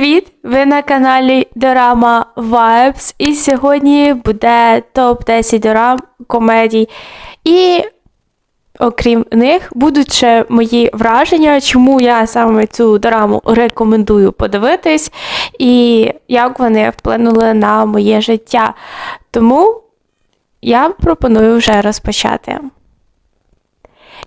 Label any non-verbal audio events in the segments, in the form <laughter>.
Привіт! Ви на каналі Дорама Vibes і сьогодні буде топ-10 дорам комедій. І окрім них, будуть ще мої враження, чому я саме цю дораму рекомендую подивитись, і як вони вплинули на моє життя. Тому я пропоную вже розпочати.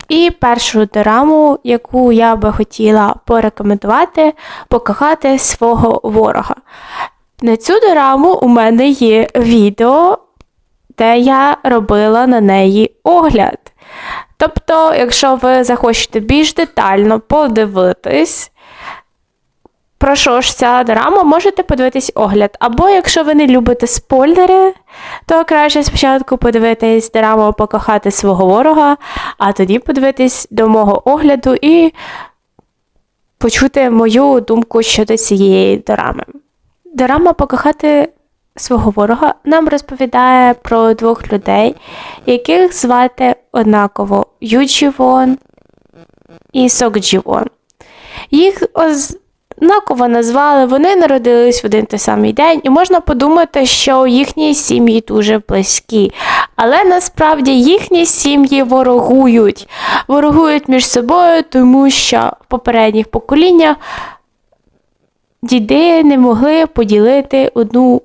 І першу дораму, яку я би хотіла порекомендувати, покохати свого ворога. На цю дораму у мене є відео, де я робила на неї огляд. Тобто, якщо ви захочете більш детально подивитись, про що ж ця драма, можете подивитись огляд. Або якщо ви не любите спойлери, то краще спочатку подивитись драму покохати свого ворога, а тоді подивитись до мого огляду і почути мою думку щодо цієї дорами. Дорама покохати свого ворога нам розповідає про двох людей, яких звати однаково Юджівон і Сокджівон. Їх оз- однаково назвали, вони народились в один той самий день, і можна подумати, що їхні сім'ї дуже близькі. Але насправді їхні сім'ї ворогують. Ворогують між собою, тому що в попередніх поколіннях діди не могли поділити одну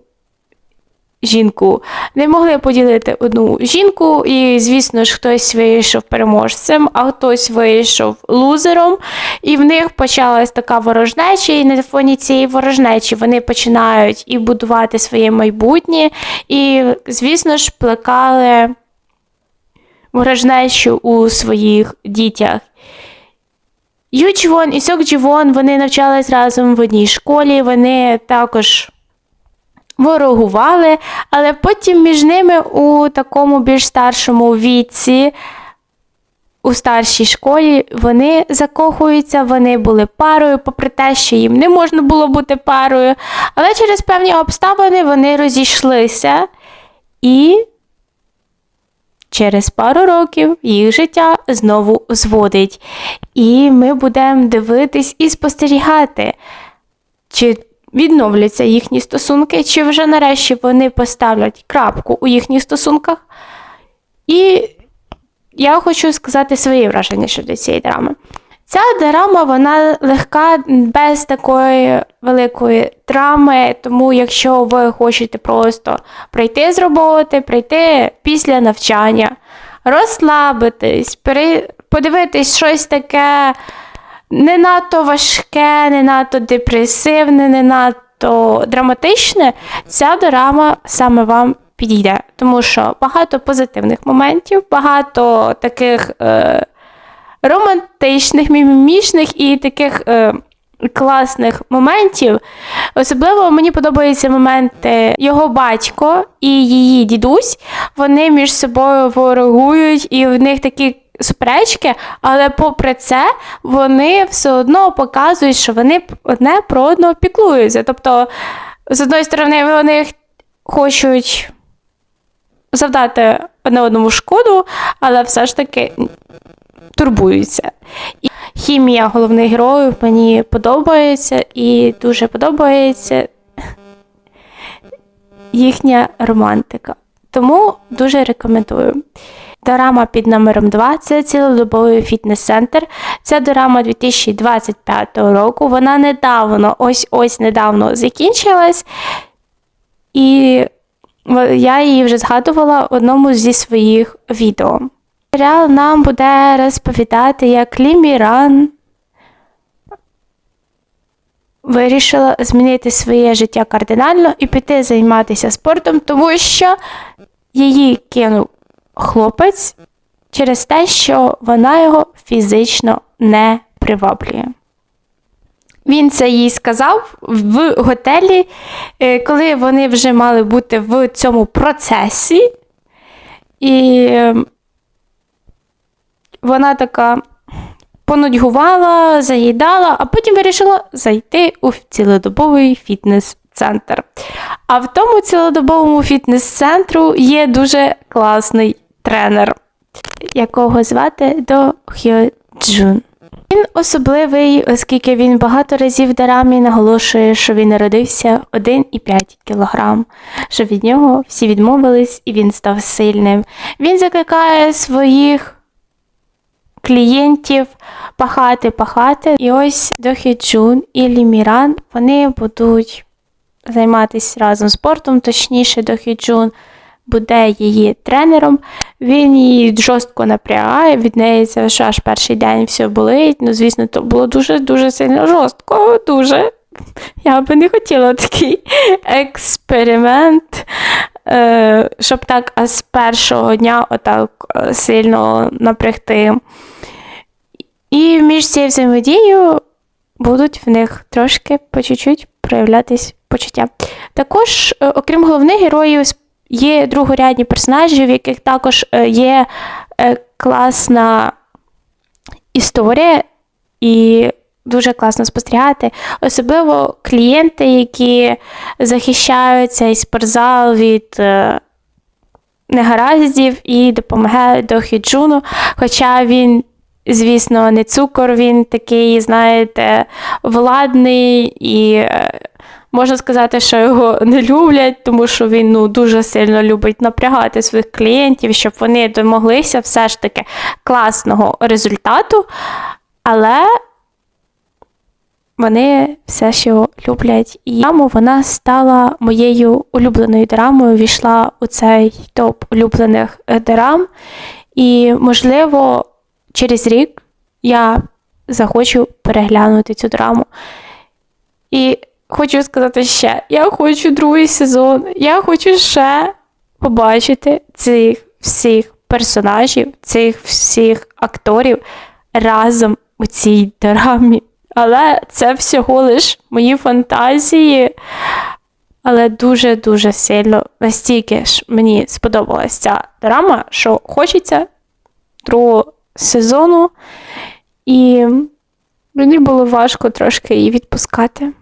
жінку. Не могли поділити одну жінку, і, звісно ж, хтось вийшов переможцем, а хтось вийшов лузером. І в них почалась така ворожнеча, і на фоні цієї ворожнечі вони починають і будувати своє майбутнє, і, звісно ж, плекали ворожнечу у своїх дітях. Ючвон і Сокджівон, вони навчались разом в одній школі, вони також ворогували, але потім між ними у такому більш старшому віці, у старшій школі, вони закохуються, вони були парою, попри те, що їм не можна було бути парою. Але через певні обставини вони розійшлися і. Через пару років їх життя знову зводить. І ми будемо дивитись і спостерігати, чи відновляться їхні стосунки, чи вже нарешті вони поставлять крапку у їхніх стосунках. І я хочу сказати свої враження щодо цієї драми. Ця драма, вона легка, без такої великої драми, тому якщо ви хочете просто прийти з роботи, прийти після навчання, розслабитись, подивитись щось таке не надто важке, не надто депресивне, не надто драматичне, ця дорама саме вам підійде. Тому що багато позитивних моментів, багато таких е, романтичних, мімімішних і таких. Е, Класних моментів. Особливо мені подобаються моменти його батько і її дідусь. Вони між собою ворогують, і в них такі суперечки, але попри це вони все одно показують, що вони одне про одного піклуються. Тобто, з одної сторони, вони хочуть завдати одне одному шкоду, але все ж таки турбуються. І хімія головних героїв мені подобається і дуже подобається їхня романтика. Тому дуже рекомендую. Дорама під номером 2 це цілодобовий фітнес-центр. Це дорама 2025 року. Вона недавно, ось-ось недавно закінчилась. І я її вже згадувала в одному зі своїх відео. Серіал нам буде розповідати, як Лі Міран вирішила змінити своє життя кардинально і піти займатися спортом, тому що її кинув хлопець через те, що вона його фізично не приваблює. Він це їй сказав в готелі, е, коли вони вже мали бути в цьому процесі. І ем, вона така понудьгувала, заїдала, а потім вирішила зайти у цілодобовий фітнес-центр. А в тому цілодобовому фітнес-центру є дуже класний тренер, якого звати До Хьо Джун. Він особливий, оскільки він багато разів в дорамі наголошує, що він народився 1,5 кг, що від нього всі відмовились і він став сильним. Він закликає своїх клієнтів пахати, пахати. І ось Дохі Джун і Ліміран вони будуть займатися разом спортом, точніше, Дохі Джун буде її тренером. Він її жорстко напрягає, від неї це що аж перший день все болить. Ну, звісно, то було дуже-дуже сильно жорстко, дуже. Я би не хотіла такий <laughs> експеримент, е, щоб так з першого дня отак е, сильно напрягти. І між цією взаємодією будуть в них трошки по чуть-чуть проявлятись почуття. Також, е, окрім головних героїв, є другорядні персонажі, в яких також е, є е, класна історія і дуже класно спостерігати. Особливо клієнти, які захищають цей спортзал від е, негараздів і допомагають до Хіджуну, хоча він. Звісно, не цукор, він такий, знаєте, владний і можна сказати, що його не люблять, тому що він ну, дуже сильно любить напрягати своїх клієнтів, щоб вони домоглися все ж таки класного результату, але вони все ж його люблять. І драму вона стала моєю улюбленою драмою, війшла у цей топ улюблених е, драм. І, можливо, через рік я захочу переглянути цю драму. І хочу сказати ще: я хочу другий сезон, я хочу ще побачити цих всіх персонажів, цих всіх акторів разом у цій драмі. Але це всього лиш мої фантазії. Але дуже-дуже сильно настільки ж мені сподобалася ця драма, що хочеться другого сезону, і мені було важко трошки її відпускати.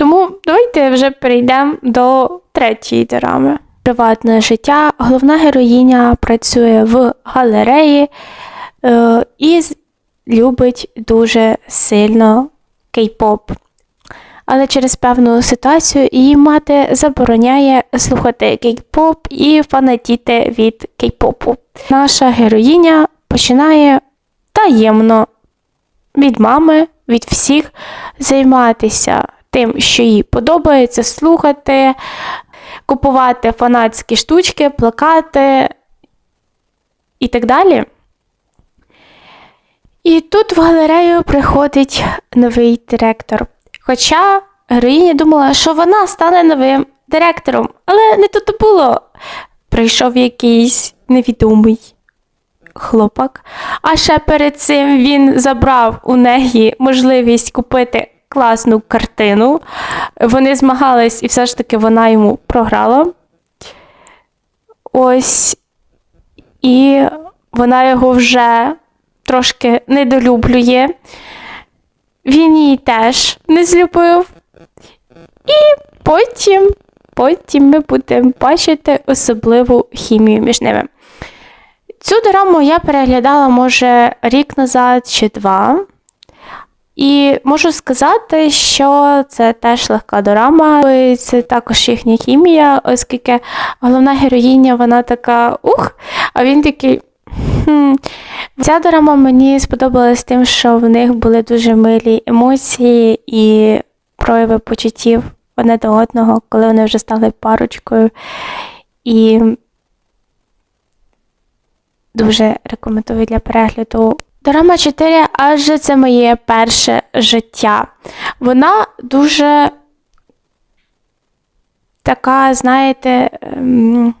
Тому давайте вже перейдемо до третьої драми. Приватне життя. Головна героїня працює в галереї е, і любить дуже сильно кей-поп. Але через певну ситуацію її мати забороняє слухати кей-поп і фанатіти від кей-попу. Наша героїня починає таємно від мами, від всіх займатися тим, що їй подобається, слухати, купувати фанатські штучки, плакати і так далі. І тут в галерею приходить новий директор. Хоча героїня думала, що вона стане новим директором, але не тут було. Прийшов якийсь невідомий хлопак. А ще перед цим він забрав у неї можливість купити класну картину. Вони змагались, і все ж таки вона йому програла. Ось. І вона його вже трошки недолюблює. Він її теж не злюбив. І потім, потім ми будемо бачити особливу хімію між ними. Цю дораму я переглядала, може, рік назад чи два. І можу сказати, що це теж легка дорама, це також їхня хімія, оскільки головна героїня, вона така ух, а він такий. Хм. Ця дорама мені сподобалась тим, що в них були дуже милі емоції і прояви почуттів одне до одного, коли вони вже стали парочкою. І дуже рекомендую для перегляду. Дорама 4 адже це моє перше життя. Вона дуже така, знаєте, ем,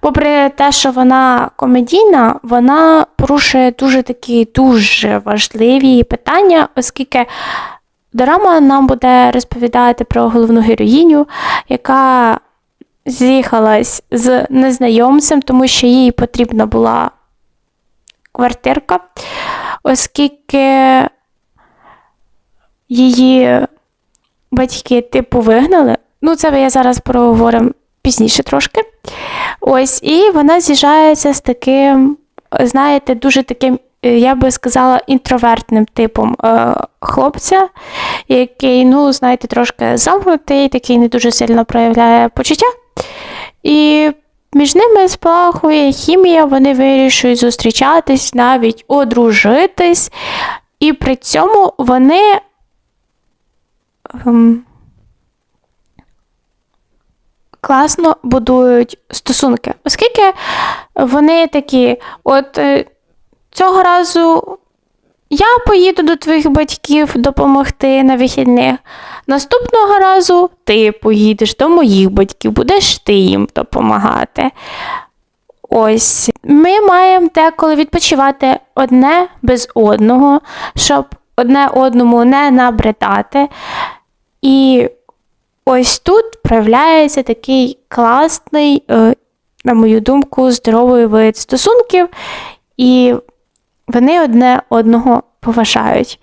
попри те, що вона комедійна, вона порушує дуже такі дуже важливі питання, оскільки дорама нам буде розповідати про головну героїню, яка з'їхалась з незнайомцем, тому що їй потрібна була квартирка, оскільки її батьки типу вигнали. Ну, це я зараз проговоримо пізніше трошки. Ось, і вона з'їжджається з таким, знаєте, дуже таким е, я би сказала, інтровертним типом е, хлопця, який, ну, знаєте, трошки замкнутий, такий не дуже сильно проявляє почуття. І між ними спалахує хімія, вони вирішують зустрічатись, навіть одружитись, і при цьому вони. ем, класно будують стосунки, оскільки вони такі, от е, цього разу я поїду до твоїх батьків допомогти на вихідних. Наступного разу ти поїдеш до моїх батьків, будеш ти їм допомагати. Ось ми маємо деколи відпочивати одне без одного, щоб одне одному не набридати. І ось тут проявляється такий класний, е, на мою думку, здоровий вид стосунків, і вони одне одного поважають.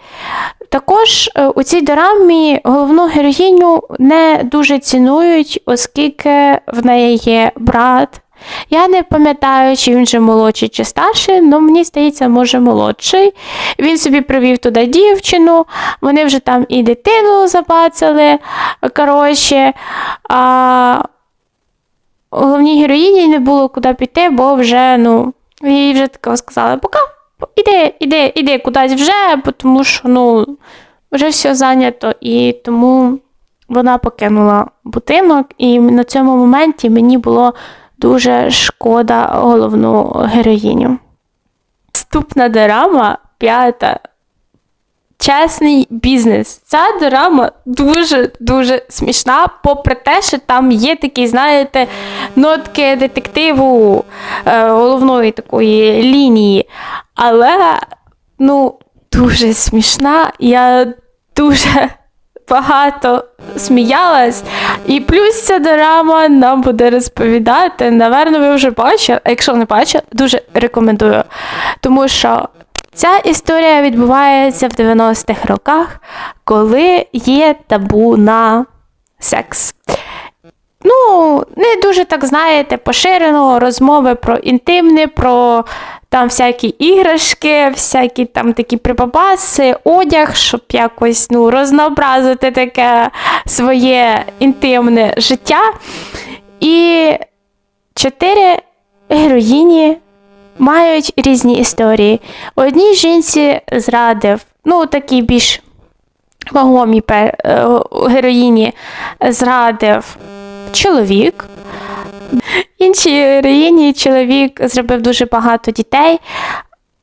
Також е, у цій дорамі головну героїню не дуже цінують, оскільки в неї є брат. Я не пам'ятаю, чи він же молодший чи старший, але мені здається, може молодший. Він собі привів туди дівчину, вони вже там і дитину забацали. Коротше, а головній героїні не було куди піти, бо вже, ну, їй вже тако сказали, пока, іди, іди, іди кудись вже, бо тому що, ну, вже все зайнято, і тому вона покинула будинок, і на цьому моменті мені було дуже шкода головну героїню. Наступна дорама, п'ята. Чесний бізнес. Ця дорама дуже-дуже смішна, попри те, що там є такі, знаєте, нотки детективу е, головної такої лінії. Але, ну, дуже смішна. Я дуже багато сміялась. І плюс ця дорама нам буде розповідати. Наверно, ви вже бачили, а якщо не бачили, дуже рекомендую. Тому що ця історія відбувається в 90-х роках, коли є табу на секс. Ну, не дуже так знаєте, поширено розмови про інтимне, про там всякі іграшки, всякі там такі прибабаси, одяг, щоб якось ну, рознообразити таке своє інтимне життя. І чотири героїні мають різні історії. Одній жінці зрадив, ну, такі більш вагомі е, героїні зрадив чоловік. Іншій героїні чоловік зробив дуже багато дітей,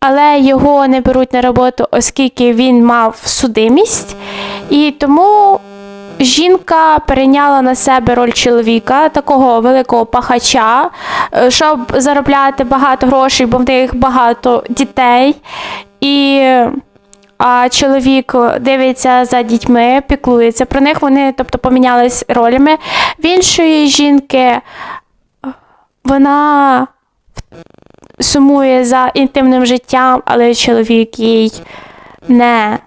але його не беруть на роботу, оскільки він мав судимість, і тому жінка перейняла на себе роль чоловіка, такого великого пахача, е, щоб заробляти багато грошей, бо в них багато дітей. І а чоловік дивиться за дітьми, піклується про них. Вони, тобто, помінялись ролями. В іншої жінки вона сумує за інтимним життям, але чоловік їй не,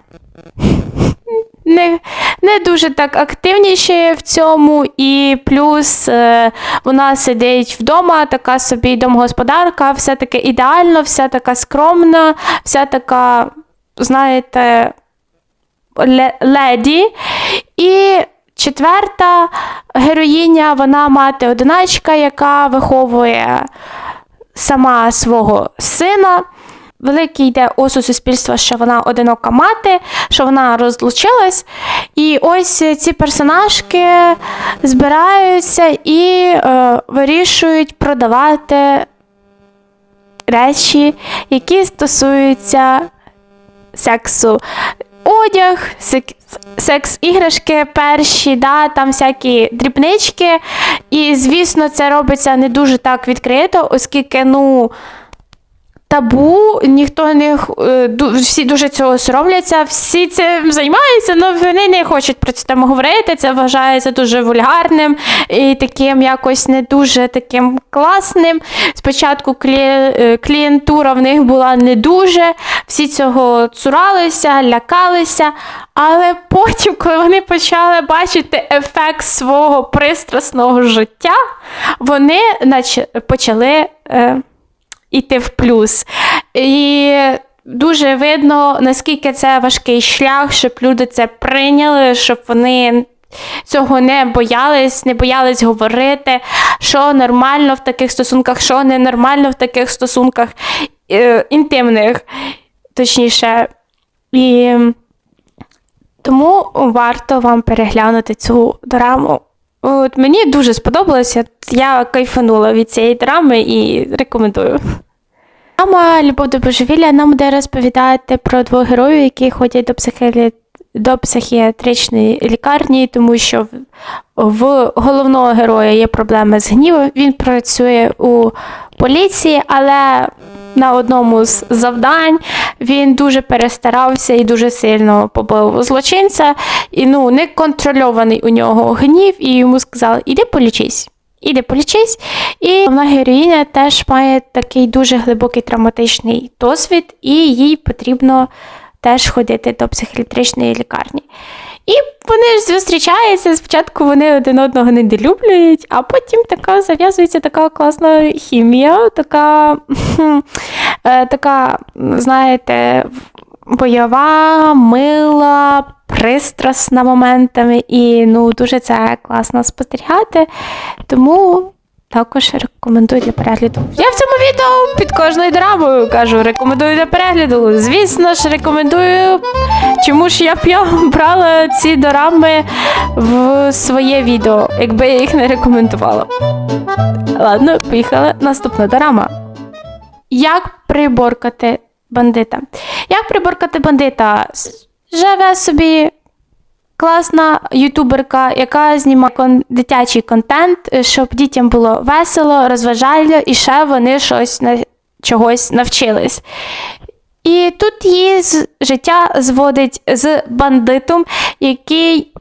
не, не дуже так активніше в цьому, і плюс е, вона сидить вдома, така собі домогосподарка, все таки ідеально, вся така скромна, вся така, знаєте, леді. І четверта героїня, вона мати одиначка, яка виховує сама свого сина. Великий йде осуд суспільства, що вона одинока мати, що вона розлучилась. І ось ці персонажки збираються і е, вирішують продавати речі, які стосуються сексу. Одяг, секс-іграшки перші, да, там всякі дрібнички. І, звісно, це робиться не дуже так відкрито, оскільки, ну. Табу, ніхто не е, всі дуже цього соромляться, всі цим займаються, але вони не хочуть про це там говорити. Це вважається дуже вульгарним і таким якось не дуже таким класним. Спочатку е, клієнтура в них була не дуже, всі цього цуралися, лякалися. Але потім, коли вони почали бачити ефект свого пристрасного життя, вони наче почали. Е, іти в плюс. І дуже видно, наскільки це важкий шлях, щоб люди це прийняли, щоб вони цього не боялись, не боялись говорити, що нормально в таких стосунках, що ненормально в таких стосунках е, інтимних, точніше. І тому варто вам переглянути цю драму. От мені дуже сподобалося. Я кайфанула від цієї драми і рекомендую. Мама Любов до божевілля нам буде розповідати про двох героїв, які ходять до психі... до психіатричної лікарні, тому що в- головного героя є проблеми з гнівом. Він працює у поліції, але на одному з завдань він дуже перестарався і дуже сильно побив злочинця. І ну, неконтрольований у нього гнів, і йому сказали, іди полічись. Іди полічись. І головна героїня теж має такий дуже глибокий травматичний досвід, і їй потрібно теж ходити до психіатричної лікарні. І вони ж зустрічаються. Спочатку вони один одного недолюблюють, а потім така зав'язується така класна хімія, така, <laughs> е, така, знаєте, бойова, мила, пристрасна моментами, і ну, дуже це класно спостерігати. Тому також рекомендую для перегляду. Я в цьому відео під кожною драмою кажу, рекомендую для перегляду. Звісно ж, рекомендую. Чому ж я б я брала ці дорами в своє відео, якби я їх не рекомендувала. Ладно, поїхали. Наступна дорама. Як приборкати бандита? Як приборкати бандита? Живе собі класна ютуберка, яка знімає кон- дитячий контент, е, щоб дітям було весело, розважально і ще вони щось на чогось навчились. І тут її життя зводить з бандитом, який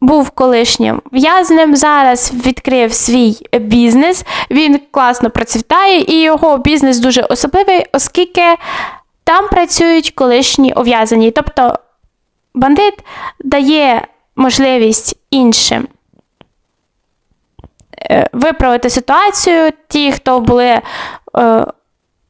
був колишнім в'язнем, зараз відкрив свій бізнес. Він класно процвітає, і його бізнес дуже особливий, оскільки там працюють колишні ув'язані. Тобто бандит дає можливість іншим е, виправити ситуацію. Ті, хто були е,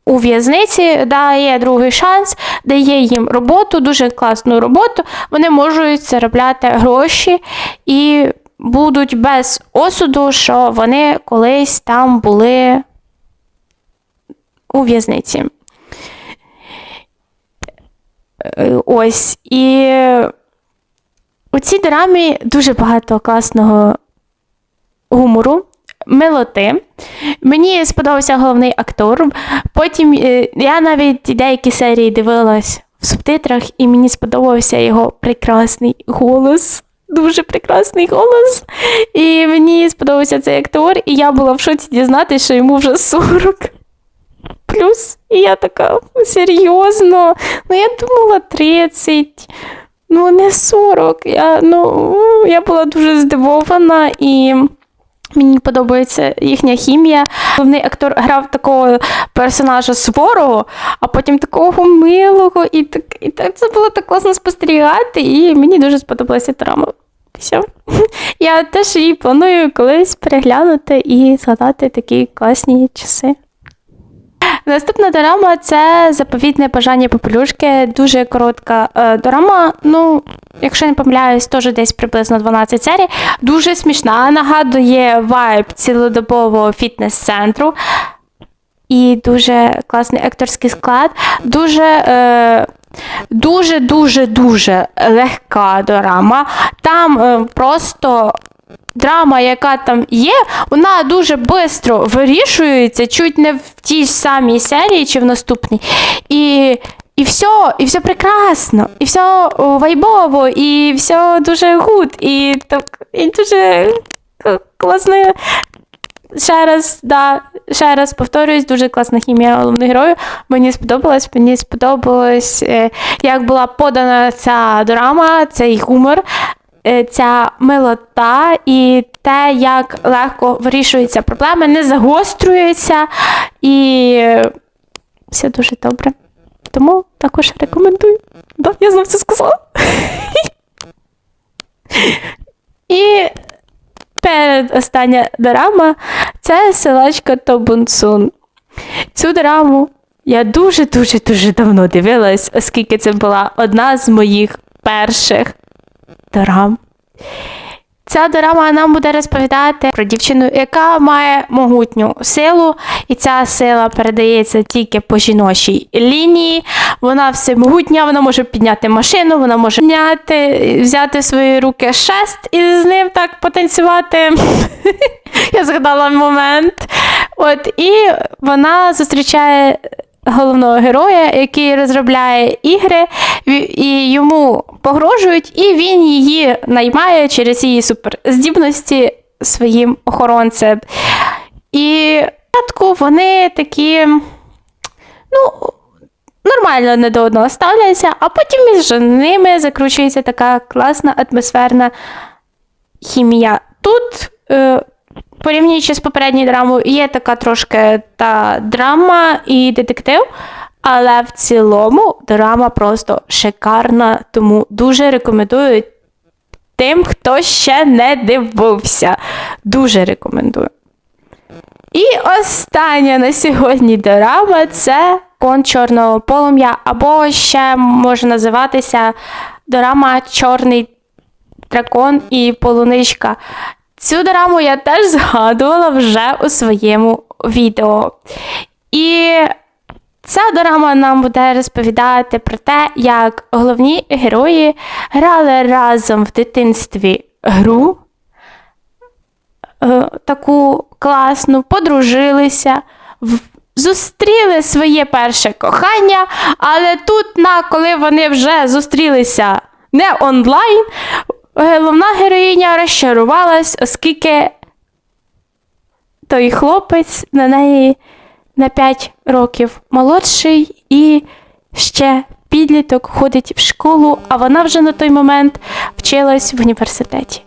у в'язниці, дає другий шанс, дає їм роботу, дуже класну роботу. Вони можуть заробляти гроші і будуть без осуду, що вони колись там були у в'язниці. Е, Ось. І у цій драмі дуже багато класного гумору, милоти. Мені сподобався головний актор. Потім е, я навіть деякі серії дивилась в субтитрах, і мені сподобався його прекрасний голос. Дуже прекрасний голос. І мені сподобався цей актор, і я була в шоці дізнатися, що йому вже 40 плюс. І я така серйозно. Ну, я думала 30. Ну, не 40. Я, ну, я була дуже здивована і. Мені подобається їхня хімія. Головний актор грав такого персонажа суворого, а потім такого милого, і так, і так це було так класно спостерігати, і мені дуже сподобалася драма. Все. Я теж її планую колись переглянути і згадати такі класні часи. Наступна дорама це заповітне бажання попелюшки. Дуже коротка е, дорама. Ну, якщо не помиляюсь, теж десь приблизно 12 серій. Дуже смішна, нагадує вайб цілодобового фітнес-центру. І дуже класний акторський склад. Дуже. Е, Дуже, дуже, дуже легка дорама. Там е, просто драма, яка там є, вона дуже швидко вирішується, чуть не в тій ж самій серії чи в наступній. І, і все, і все прекрасно, і все вайбово, і все дуже гуд, і так, і дуже к- класно. Ще раз, да, ще раз повторююсь, дуже класна хімія головних героїв. Мені сподобалось, мені сподобалось, е, як була подана ця драма, цей гумор, е, ця милота і те, як легко вирішуються проблеми, не загострюється і е, все дуже добре. Тому також рекомендую. Да, я знов це сказала. <laughs> І передостання дорама це силачка Тобунсун. Цю дораму я дуже-дуже дуже давно дивилась, оскільки це була одна з моїх перших дорам. Ця дорама нам буде розповідати про дівчину, яка має могутню силу, і ця сила передається тільки по жіночій лінії. Вона всемогутня, вона може підняти машину, вона може підняти, взяти в свої руки шест і з ним так потанцювати. <laughs> Я згадала момент. От, і вона зустрічає головного героя, який розробляє ігри, і йому погрожують, і він її наймає через її суперздібності своїм охоронцем. І спочатку вони такі, ну, нормально не до одного ставляться, а потім між ними закручується така класна атмосферна хімія. Тут, е, порівнюючи з попередньою драмою, є така трошки та драма і детектив, але в цілому драма просто шикарна, тому дуже рекомендую тим, хто ще не дивився. Дуже рекомендую. І остання на сьогодні дорама це кон чорного полум'я, або ще може називатися дорама Чорний дракон і полуничка. Цю дораму я теж згадувала вже у своєму відео. І ця дорама нам буде розповідати про те, як головні герої грали разом в дитинстві гру е, таку класну, подружилися, зустріли своє перше кохання, але тут, на коли вони вже зустрілися не онлайн, головна героїня розчарувалась, оскільки той хлопець на неї на 5 років молодший і ще підліток ходить в школу, а вона вже на той момент вчилась в університеті.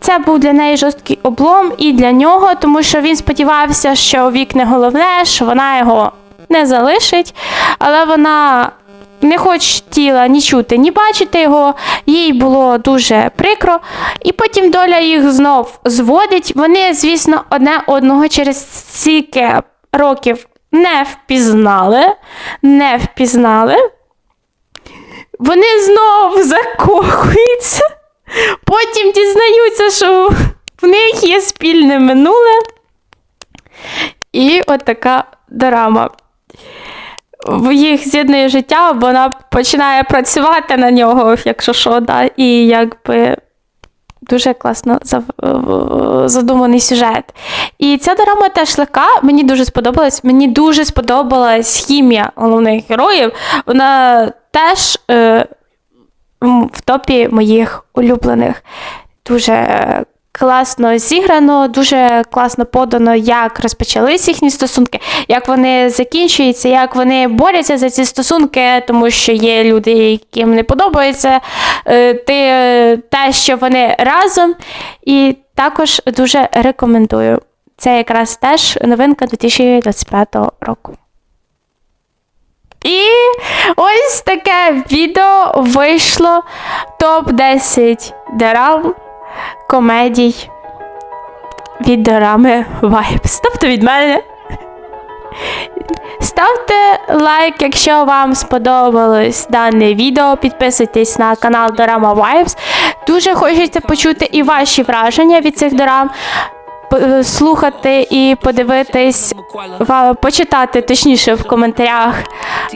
Це був для неї жорсткий облом і для нього, тому що він сподівався, що вік не головне, що вона його не залишить, але вона не хотіла ні чути, ні бачити його, їй було дуже прикро. І потім доля їх знов зводить. Вони, звісно, одне одного через стільки років не впізнали, не впізнали. Вони знов закохуються. Потім дізнаються, що в них є спільне минуле. І от така драма. Їх з'єднує життя, вона починає працювати на нього, якщо що, да, і якби дуже класно задуманий сюжет. І ця драма теж легка, мені дуже сподобалась. Мені дуже сподобалась хімія головних героїв. Вона теж е, в топі моїх улюблених. Дуже класно зіграно, дуже класно подано, як розпочались їхні стосунки, як вони закінчуються, як вони борються за ці стосунки, тому що є люди, яким не подобається е, те, що вони разом. І також дуже рекомендую. Це якраз теж новинка 2025 року. І ось таке відео вийшло топ-10 драм комедій від дорами Vibes. Тобто від мене. Ставте лайк, якщо вам сподобалось дане відео. Підписуйтесь на канал Дорама Vibes. Дуже хочеться почути і ваші враження від цих дорам. П- Слухати і подивитись, почитати точніше в коментарях,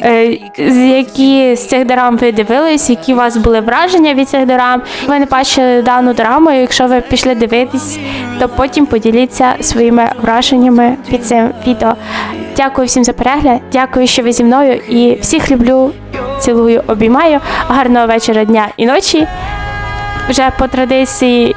е, які з цих дорам ви дивились, які у вас були враження від цих дорам. Ви не бачили дану драму, якщо ви пішли дивитись, то потім поділіться своїми враженнями під цим відео. Дякую всім за перегляд, дякую, що ви зі мною і всіх люблю, цілую, обіймаю. Гарного вечора, дня і ночі. Вже по традиції.